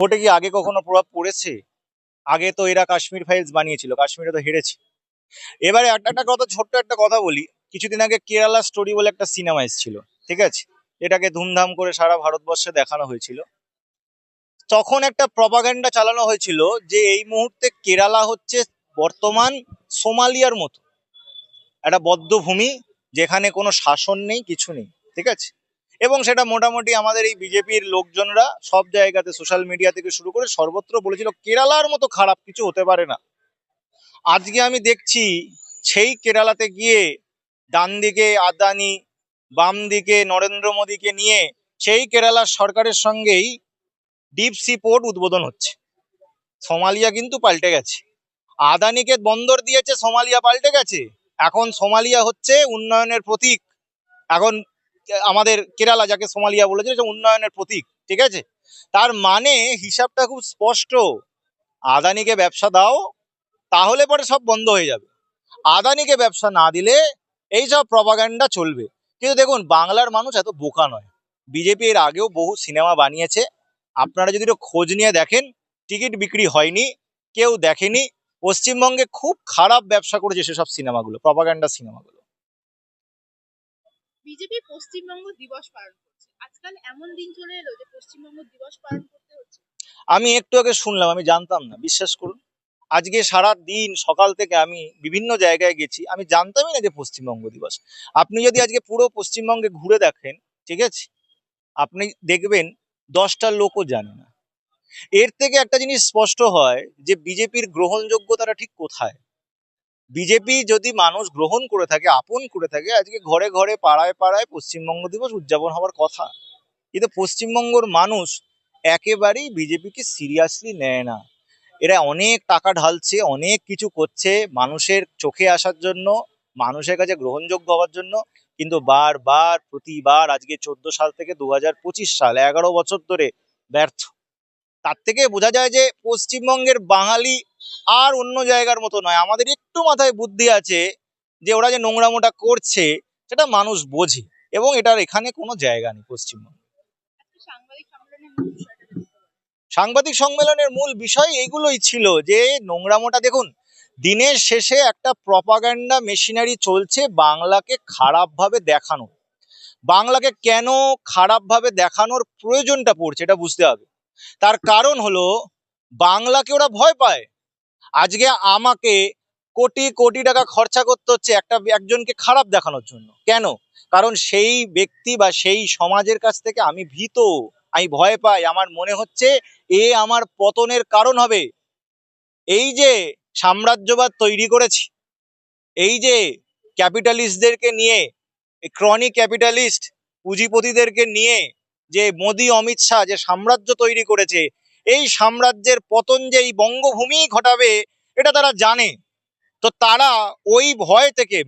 ভোটে কি আগে কখনো প্রভাব পড়েছে? আগে তো এরা কাশ্মীর ফাইলস বানিয়েছিল, কাশ্মীরে তো হেরেছে। এবারে একটা একটা কথা, ছোট্ট একটা কথা বলি। কিছুদিন আগে কেরালা স্টোরি বলে একটা সিনেমা এসেছিল, ঠিক আছে? এটাকে ধুমধাম করে সারা ভারতবর্ষে দেখানো হয়েছিল। তখন একটা প্রপাগান্ডা চালানো হয়েছিল যে এই মুহূর্তে কেরালা হচ্ছে বর্তমান সোমালিয়ার মতো। একটা বদ্ধভূমি যেখানে কোনো শাসন নেই, কিছু নেই, ঠিক আছে? এবং সেটা মোটামুটি আমাদের এই বিজেপির লোকজনরা সব জায়গাতে সোশ্যাল মিডিয়া থেকে শুরু করে সর্বত্র বলেছিল, কেরালার মতো খারাপ কিছু হতে পারে না। আজকে আমি দেখছি সেই কেরালাতে গিয়ে ডান দিকে আদানি, বাম দিকে নরেন্দ্র মোদীকে নিয়ে সেই কেরালার সরকারের সঙ্গেই ডিপ সি পোর্ট উদ্বোধন হচ্ছে। সোমালিয়া কিন্তু পাল্টে গেছে। আদানিকে বন্দর দিয়েছে, সোমালিয়া পাল্টে গেছে। এখন সোমালিয়া হচ্ছে উন্নয়নের প্রতীক। এখন আমাদের কেরালা যাকে সোমালিয়া বলেছে উন্নয়নের প্রতীক, ঠিক আছে? তার মানে হিসাবটা খুব স্পষ্ট। আদানিকে ব্যবসা দাও, তাহলে পরে সব বন্ধ হয়ে যাবে। আদানিকে ব্যবসা না দিলে এই সব প্রপাগান্ডা চলবে। কিন্তু দেখুন, বাংলার মানুষ এত বোকা নয়। বিজেপি এর আগেও বহু সিনেমা বানিয়েছে। আপনারা যদি খোঁজ নিয়ে দেখেন, টিকিট বিক্রি হয়নি, কেউ দেখেনি। পশ্চিমবঙ্গে খুব খারাপ ব্যবসা করেছে সেসব সিনেমাগুলো প্রপাগান্ডা সিনেমাগুলো। বিজেপি পশ্চিমবঙ্গ দিবস পালন করছে। আজকাল এমন দিন চলে এলো যে পশ্চিমবঙ্গ দিবস পালন করতে হচ্ছে। আমি একটু আগে শুনলাম, আমি জানতাম না, বিশ্বাস করুন। আজকে সারা দিন সকাল থেকে আমি বিভিন্ন জায়গায় গেছি, আমি জানতামই না যে পশ্চিমবঙ্গ দিবস। আপনি যদি আজকে পুরো পশ্চিমবঙ্গে ঘুরে দেখেন, ঠিক আছে? আপনি দেখবেন দশটা লোকও জানে না। এর থেকে একটা জিনিস স্পষ্ট হয় যে বিজেপির গ্রহণযোগ্যতাটা ঠিক কোথায়? বিজেপি যদি মানুষ গ্রহণ করে থাকে, আপন করে থাকে, আজকে ঘরে ঘরে, পাড়ায় পাড়ায় পশ্চিমবঙ্গ দিবস উদযাপন হওয়ার কথা। কিন্তু পশ্চিমবঙ্গর মানুষ একেবারেই বিজেপিকে সিরিয়াসলি নেয় না। এরা অনেক টাকা ঢালছে, অনেক কিছু করছে মানুষের চোখে আসার জন্য, মানুষের কাছে গ্রহণযোগ্য হওয়ার জন্য। কিন্তু বারবার, প্রতিবার আজকে চোদ্দ সাল থেকে দু হাজার পঁচিশ সাল, এগারো বছর ধরে ব্যর্থ। তার থেকে বোঝা যায় যে পশ্চিমবঙ্গের বাঙালি আর অন্য জায়গার মতো নয়। আমাদের একটু মাথায় বুদ্ধি আছে যে ওরা যে নোংরামোটা করছে, সেটা মানুষ বোঝে এবং এটার এখানে কোনো জায়গা নেই পশ্চিমবঙ্গে। সাংবাদিক সম্মেলনের মূল বিষয় এইগুলোই ছিল যে নোংরামোটা দেখুন, দিনের শেষে একটা প্রপাগান্ডা মেশিনারি চলছে বাংলাকে খারাপভাবে দেখানো বাংলাকে কেন খারাপভাবে দেখানোর প্রয়োজনটা পড়ছে, এটা বুঝতে হবে। তার কারণ হলো, বাংলাকে ওরা ভয় পায়। আজকে আমাকে কোটি কোটি টাকা খরচা করতে হচ্ছে একটা একজনকে খারাপ দেখানোর জন্য। কেন? কারণ সেই ব্যক্তি বা সেই সমাজের কাছ থেকে আমি ভীত। আমি ভয় পাই। আমার মনে হচ্ছে এ আমার পতনের কারণ হবে। এই যে সাম্রাজ্যবাদ তৈরি করেছি, এই যে ক্যাপিটালিস্টদেরকে নিয়ে, ক্রনি ক্যাপিটালিস্ট পুঁজিপতিদেরকে নিয়ে, যে মোদি, অমিত শাহ যে সাম্রাজ্য তৈরি করেছে এই সাম্রাজ্যের পতন যে এই বঙ্গভূমি ঘটাবে, এটা তারা জানে। তো তারা ওই ভয় থেকে,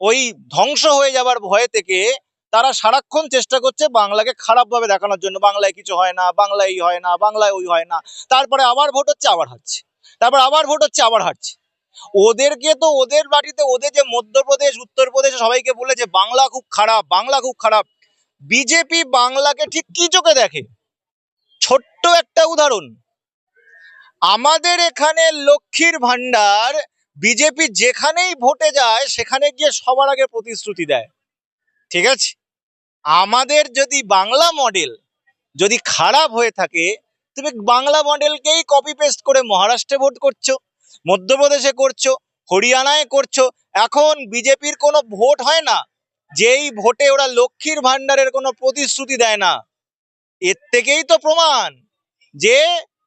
ওই ধ্বংস হয়ে যাবার ভয় থেকে তারা সারাক্ষণ চেষ্টা করছে বাংলাকে খারাপভাবে দেখানোর জন্য। বাংলায় কিছু হয় না, বাংলায় এই হয় না, বাংলায় ওই হয় না। তারপরে আবার ভোট হচ্ছে, আবার হারছে। তারপর আবার ভোট হচ্ছে, আবার হারছে। ওদেরকে তো ওদের বাড়িতে, ওদের যে মধ্যপ্রদেশ, উত্তরপ্রদেশে সবাইকে বলেছে, বাংলা খুব খারাপ, বাংলা খুব খারাপ। বিজেপি বাংলাকে ঠিক কি চোখে দেখে? ছোট্ট একটা উদাহরণ। আমাদের এখানে লক্ষ্মীর ভান্ডার বিজেপি যেখানেই ভোটে যায়, সেখানে গিয়ে সবার আগে প্রতিশ্রুতি দেয়। ঠিক আছে? আমাদের যদি বাংলা মডেল যদি খারাপ হয়ে থাকে, তুমি বাংলা মডেলকেই কপি পেস্ট করে মহারাষ্ট্রে ভোট করছ, মধ্যপ্রদেশে করছ, হরিয়ানায় করছ। এখন বিজেপির কোনো ভোট হয় না, যেই ভোটে ওরা লক্ষ্মীর ভান্ডারের কোনো প্রতিশ্রুতি দেয় না। এর থেকেই তো প্রমাণ। যে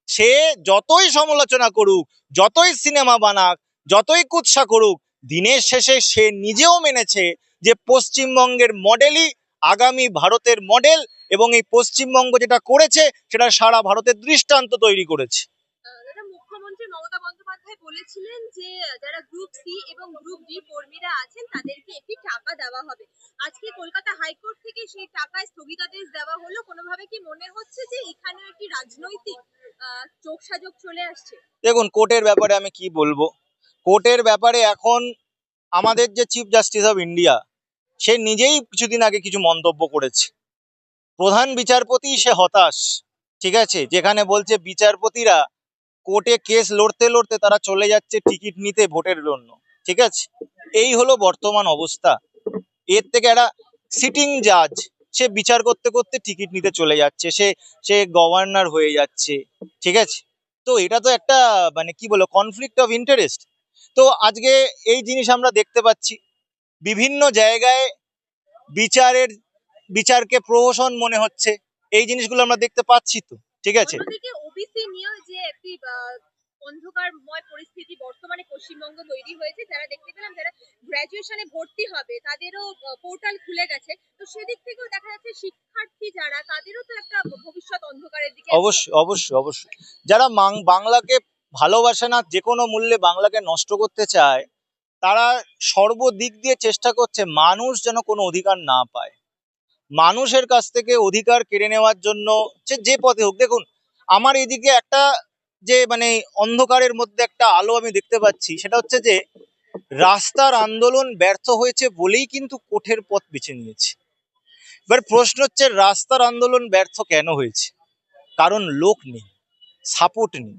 সে যতই সমালোচনা করুক, যতই সিনেমা বানাক, যতই কুৎসা করুক, দিনের শেষে সে নিজেও মেনেছে যে পশ্চিমবঙ্গের মডেলই আগামী ভারতের মডেল এবং এই পশ্চিমবঙ্গ যেটা করেছে, সেটা সারা ভারতের দৃষ্টান্ত তৈরি করেছে। বন্দ্যোপাধ্যায় বলেছিলেন যে যারা গ্রুপ সি এবং গ্রুপ ডি কর্মীরা আছেন তাদেরকে একটি টাকা দেওয়া হবে। আজকে কলকাতা হাইকোর্ট থেকে সেই টাকায় স্থগিতাদেশ দেওয়া হলো। কোনোভাবে কি মনে হচ্ছে যে এখানে একটি রাজনৈতিক আহ, চোখ সাজক চলে আসছে? দেখুন কোর্টের ব্যাপারে আমি কি বলব? কোর্টের ব্যাপারে এখন আমাদের যে চিফ জাস্টিস অফ ইন্ডিয়া সে নিজেই কিছুদিন আগে কিছু মন্তব্য করেছে। প্রধান বিচারপতি সে হতাশ ঠিক আছে? যেখানে বলছে বিচারপতিরা কোর্টে কেস লড়তে লড়তে তারা চলে যাচ্ছে টিকিট নিতে ভোটের জন্য। ঠিক আছে? এই হলো বর্তমান অবস্থা। এর থেকে একটা সিটিং জাজ সে বিচার করতে করতে টিকিট নিতে চলে যাচ্ছে। সে সে গভর্নর হয়ে যাচ্ছে। ঠিক আছে? তো এটা তো একটা মানে কি বলো কনফ্লিক্ট অফ ইন্টারেস্ট তো আজকে এই জিনিস আমরা দেখতে পাচ্ছি। বিভিন্ন জায়গায় বিচারের, বিচারকে প্রহসন মনে হচ্ছে। এই জিনিসগুলো আমরা দেখতে পাচ্ছি তো। ঠিক আছে? ওবিসি নিয়েও যে একটি অন্ধকারময় পরিস্থিতি বর্তমানে পশ্চিমবঙ্গ তৈরি হয়েছে, যারা দেখতে পেলাম যারা গ্র্যাজুয়েশনে ভর্তি হবে, তাদেরও পোর্টাল খুলে গেছে। তো সেদিক থেকেও দেখা যাচ্ছে শিক্ষার্থী যারা, তাদেরও তো একটা ভবিষ্যৎ অন্ধকারের দিকে অবশ্যই অবশ্যই অবশ্যই। যারা বাংলাকে ভালোবাসে না, যে কোনো মূল্যে বাংলাকে নষ্ট করতে চায়, তারা সর্বদিক দিয়ে চেষ্টা করছে মানুষ যেন কোনো অধিকার না পায়। মানুষের কাছ থেকে অধিকার কেড়ে নেওয়ার জন্য যে পথে হোক, দেখুন আমার এদিকে একটা যে মানে অন্ধকারের মধ্যে একটা আলো আমি দেখতে পাচ্ছি, সেটা হচ্ছে যে রাস্তার আন্দোলন ব্যর্থ হয়েছে বলেই কিন্তু কোঠের পথ বেছে নিয়েছে। এবার প্রশ্ন হচ্ছে, রাস্তার আন্দোলন ব্যর্থ কেন হয়েছে? কারণ লোক নেই, সাপোর্ট নেই।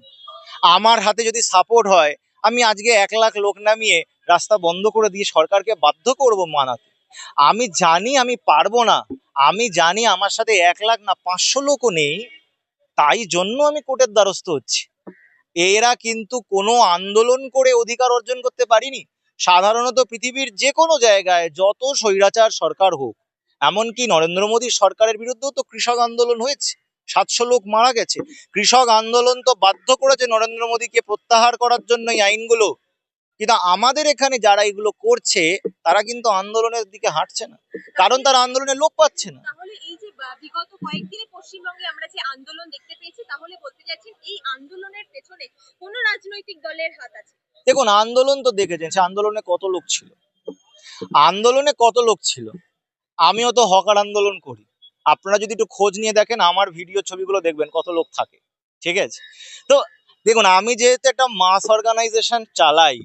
আমার হাতে যদি সাপোর্ট হয়, আমি আজকে এক লাখ লোক নামিয়ে রাস্তা বন্ধ করে দিয়ে সরকারকে বাধ্য করব মানাতে। আমি জানি আমি পারব না, আমি জানি আমার সাথে এক লাখ না পাঁচশো লোকও নেই তাই জন্য আমি কোর্টের দ্বারস্থ হচ্ছি। এরা কিন্তু কোনো আন্দোলন করে অধিকার অর্জন করতে পারিনি। সাধারণত পৃথিবীর যে কোনো জায়গায় যত স্বৈরাচার সরকার হোক, এমনকি নরেন্দ্র মোদীর সরকারের বিরুদ্ধেও তো কৃষক আন্দোলন হয়েছে। সাতশো লোক মারা গেছে। কৃষক আন্দোলন তো বাধ্য করেছে নরেন্দ্র মোদীকে প্রত্যাহার করার জন্য এই আইনগুলো। কিন্তু আমাদের এখানে যারা এগুলো করছে, তারা কিন্তু আন্দোলনের দিকে হাঁটছে না। কারণ তারা আন্দোলনে লোক পাচ্ছে না। তাহলে এই যে বিগত কয়েকদিনে পশ্চিমবঙ্গে আমরা যে আন্দোলন দেখতে পেয়েছি, তাহলে বলতে চাইছেন এই আন্দোলনের পেছনে কোন রাজনৈতিক দলের হাত আছে? দেখুন, আন্দোলন তো দেখেছেন, সে আন্দোলনে কত লোক ছিল? আন্দোলনে কত লোক ছিল? আমিও তো হকার আন্দোলন করি। আপনারা যদি একটু খোঁজ নিয়ে দেখেন, আমার ভিডিও ছবিগুলো দেখবেন কত লোক থাকে। ঠিক আছে? তো দেখুন, আমি যেহেতু একটা মাস অর্গানাইজেশন চালাই,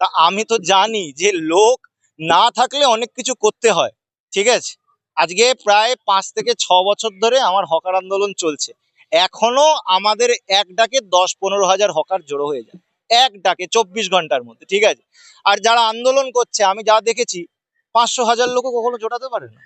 তা আমি তো জানি যে লোক না থাকলে অনেক কিছু করতে হয়। ঠিক আছে? আজকে প্রায় পাঁচ থেকে ছ বছর ধরে আমার হকার আন্দোলন চলছে। এখনও আমাদের এক ডাকে দশ পনেরো হাজার হকার জড়ো হয়ে যায়। এক ডাকে চব্বিশ ঘণ্টার মধ্যে, ঠিক আছে? আর যারা আন্দোলন করছে, আমি যা দেখেছি, পাঁচশো হাজার লোকও কখনো জোটাতে পারে না।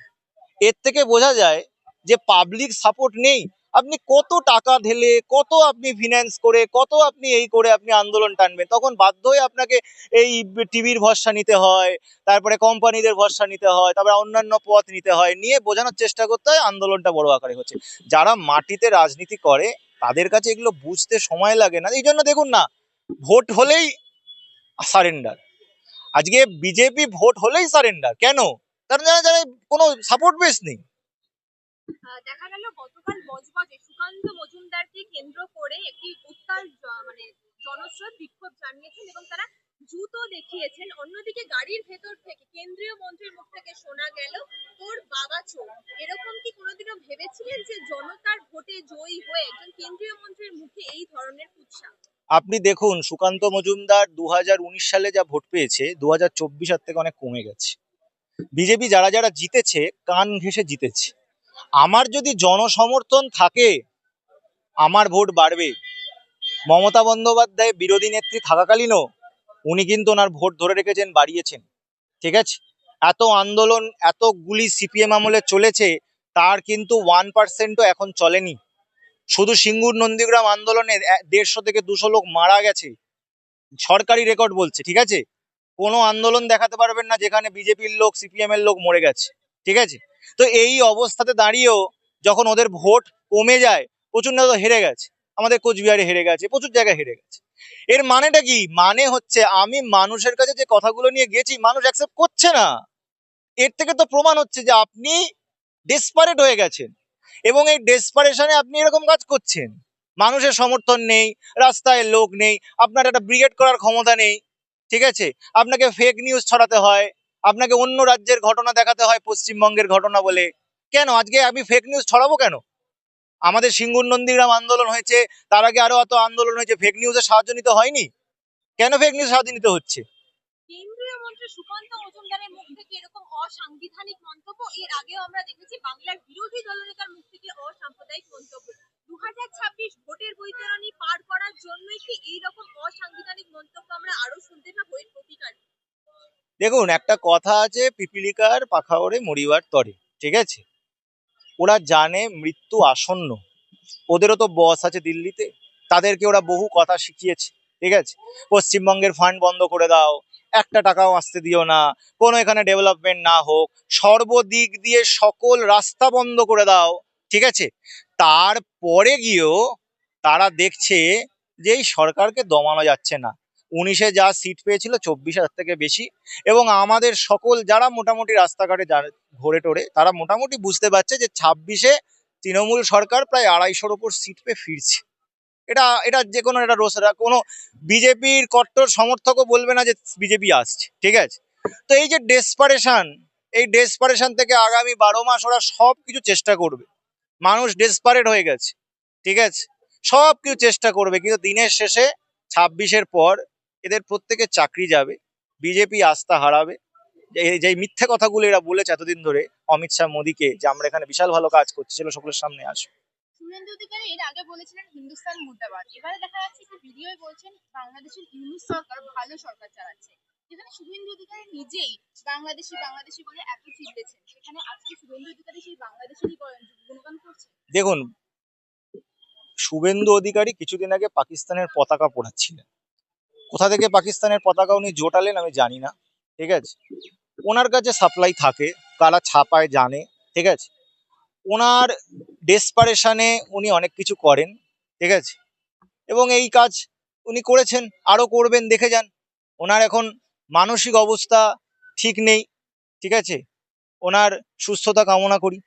এর থেকে বোঝা যায় যে পাবলিক সাপোর্ট নেই। আপনি কত টাকা ঢেলে, কত আপনি ফিনান্স করে, কত আপনি এই করে আপনি আন্দোলন টানবেন? তখন বাধ্য হয়ে আপনাকে এই টিভির ভরসা নিতে হয়, তারপরে কোম্পানিদের ভরসা নিতে হয়, তারপরে অন্যান্য পথ নিতে হয়, নিয়ে বোঝানোর চেষ্টা করতে হয়, আন্দোলনটা বড় আকারে হচ্ছে। যারা মাটিতে রাজনীতি করে, তাদের কাছে এগুলো বুঝতে সময় লাগে না। এই জন্য দেখুন না, ভোট হলেই সারেন্ডার আজকে বিজেপি ভোট হলেই সারেন্ডার কেন? কারণ যারা যারা কোনো সাপোর্ট বেস নেই। দেখা গেল গতকাল বজবজে সুকান্ত মজুমদারকে কেন্দ্র করে একটি উত্তাল মানে জনস্রোত বিক্ষোভ জানিয়েছেন এবং তারা জুতো দেখিয়েছেন। অন্যদিকে গাড়ির ভেতর থেকে কেন্দ্রীয় মন্ত্রীর মুখ থেকে শোনা গেল, তোর বাবা চোর। এরকম কি কোনোদিনও ভেবেছিলেন যে জনতার ভোটে জয়ী হয়ে একজন কেন্দ্রীয় মন্ত্রীর মুখে এই ধরনের কুৎসা? আপনি দেখুন, সুকান্ত মজুমদার দু হাজার উনিশ সালে যা ভোট পেয়েছে দু হাজার চব্বিশ থেকে অনেক কমে গেছে। বিজেপি যারা যারা জিতেছে, কান ঘেঁষে জিতেছে। আমার যদি জনসমর্থন থাকে, আমার ভোট বাড়বে। মমতা বন্দ্যোপাধ্যায় বিরোধী নেত্রী থাকাকালীনও উনি কিন্তু ওনার ভোট ধরে রেখেছেন, বাড়িয়েছেন। ঠিক আছে? এত আন্দোলন, এত গুলি সিপিএম আমলে চলেছে, তার কিন্তু ওয়ান পার্সেন্টও এখন চলেনি। শুধু সিঙ্গুর নন্দীগ্রাম আন্দোলনে দেড়শো থেকে দুশো লোক মারা গেছে। সরকারি রেকর্ড বলছে, ঠিক আছে? কোনো আন্দোলন দেখাতে পারবেন না যেখানে বিজেপির লোক সিপিএম এর লোক মরে গেছে। ঠিক আছে? তো এই অবস্থাতে দাঁড়িয়েও যখন ওদের ভোট কমে যায় প্রচুর তো হেরে গেছে। আমাদের কোচবিহারে হেরে গেছে, প্রচুর জায়গায় হেরে গেছে। এর মানেটা কি? মানে হচ্ছে আমি মানুষের কাছে যে কথাগুলো নিয়ে গেছি, মানুষ অ্যাকসেপ্ট করছে না। এর থেকে তো প্রমাণ হচ্ছে যে আপনি ডেসপারেট হয়ে গেছেন এবং এই ডেসপারেশনে আপনি এরকম কাজ করছেন। মানুষের সমর্থন নেই, রাস্তায় লোক নেই, আপনার একটা ব্রিগেড করার ক্ষমতা নেই, ঠিক আছে? আপনাকে ফেক নিউজ ছড়াতে হয় আপনাকে অন্য রাজ্যের ঘটনা দেখাতে হয়, পশ্চিমবঙ্গের ঘটনা বলে। কেন? আজকে আমি ফেক নিউজ ছড়াবো কেন? আমাদের সিঙ্গুর নন্দীগ্রাম আন্দোলন হয়েছে, তার আগে আরও অত আন্দোলন হয়েছে ফেক নিউজের সাহায্য নিতে হয়নি? কেন ফেক নিউজ সাহায্য নিতে হচ্ছে? অসাংবিধানিক মন্তব্য আমরা আরও শুনতে পাবো? দেখুন, একটা কথা আছে, পিপিলিকার পাখা ওড়ে মরিবার তরে, ঠিক আছে? ওরা জানে মৃত্যু আসন্ন। ওদেরও তো বস আছে দিল্লিতে, তাদেরকে ওরা বহু কথা শিখিয়েছে, ঠিক আছে? পশ্চিমবঙ্গের ফান্ড বন্ধ করে দাও, একটা টাকাও আসতে দিও না, কোনো এখানে ডেভেলপমেন্ট না হোক, সর্বদিক দিয়ে সকল রাস্তা বন্ধ করে দাও, ঠিক আছে? তারপরে গিয়েও তারা দেখছে যে এই সরকারকে দমানো যাচ্ছে না। উনিশে যা সিট পেয়েছিল চব্বিশ হাজার থেকে বেশি। এবং আমাদের সকল যারা মোটামুটি রাস্তাঘাটে ঘোরে টোরে, তারা মোটামুটি বুঝতে পারছে যে ছাব্বিশে তৃণমূল সরকার প্রায় আড়াইশোর ওপর সিট পেয়ে ফিরছে। এটা এটা যে কোনো এটা রোসরা কোনো বিজেপির কট্টর সমর্থকও বলবে না যে বিজেপি আসছে, ঠিক আছে? তো এই যে ডেসপারেশান এই ডেসপারেশন থেকে আগামী বারো মাস ওরা সব কিছু চেষ্টা করবে। মানুষ ডেসপারেট হয়ে গেছে, ঠিক আছে? সব কিছু চেষ্টা করবে, কিন্তু দিনের শেষে ছাব্বিশের পর এদের প্রত্যেকের চাকরি যাবে বিজেপি আস্থা হারাবে। যে মিথ্যে কথাগুলো এরা বলেছে এতদিন ধরে অমিত শাহ মোদীকে যে আমরা এখানে বিশাল ভালো কাজ করছি সেগুলো সকলের সামনে আসবে। শুভেন্দু অধিকারী এর আগে বলেছিলেন হিন্দুস্তান মুর্দাবাদ। এবারে দেখা যাচ্ছে একটি ভিডিওয় বলছেন বাংলাদেশের ইউনুস সরকার ভালো সরকার চালাচ্ছে। যেখানে শুভেন্দু অধিকারী নিজেই বাংলাদেশি বাংলাদেশি বলে এত চিল্লেছেন সেখানে আজকে শুভেন্দু অধিকারী সেই বাংলাদেশেরই গুণগান করছে। দেখুন শুভেন্দু অধিকারী কিছুদিন আগে পাকিস্তানের পতাকা পড়াচ্ছিলেন কোথা থেকে পাকিস্তানের পতাকা উনি জোটালেন আমি জানি না, ঠিক আছে? ওনার কাছে সাপ্লাই থাকে, কারা ছাপায় জানে, ঠিক আছে? ওনার ডেসপারেশনে উনি অনেক কিছু করেন, ঠিক আছে? এবং এই কাজ উনি করেছেন, আরও করবেন, দেখে যান। ওনার এখন মানসিক অবস্থা ঠিক নেই, ঠিক আছে? ওনার সুস্থতা কামনা করি।